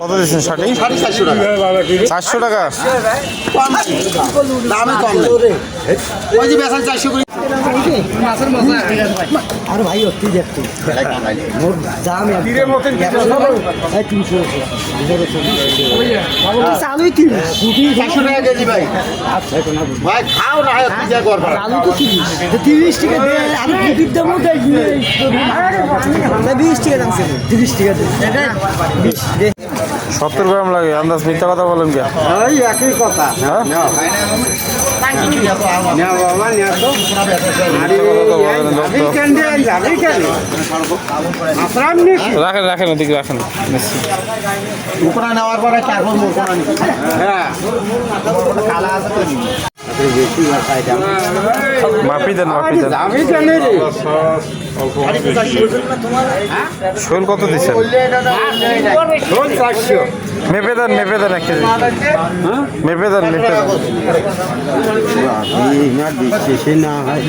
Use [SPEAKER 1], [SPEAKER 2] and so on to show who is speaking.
[SPEAKER 1] কত দিচ্ছেন? ষাটি
[SPEAKER 2] চারশো টাকা।
[SPEAKER 3] আর ভাই অতি দেখতে দাম তিনশো চালুই তিন।
[SPEAKER 2] চারশো টাকা কেজি ভাই। ভাই খাও না তুই যা কর ভাড়া।
[SPEAKER 3] আলু তো তিরিশ। তিরিশ টাকা আমি কুটির দামও দেয়। বিশ টাকা দাম তিরিশ টাকা দে বিশ। দে।
[SPEAKER 1] সত্তর গ্রাম লাগে আন্দাজ মিথ্যা কথা বলেন কে?
[SPEAKER 4] ওই একই কথা।
[SPEAKER 1] হ্যাঁ? রাখেন রাখেন ওদিকে রাখেন।
[SPEAKER 2] নেওয়ার পরে
[SPEAKER 4] হ্যাঁ।
[SPEAKER 1] মাপি দেন মাপি দেন শোল কত দিচ্ছেন? মেপে দেন মেপে দেন এক কেজি। মেপে দেন মেপে দেন।
[SPEAKER 4] না হয়।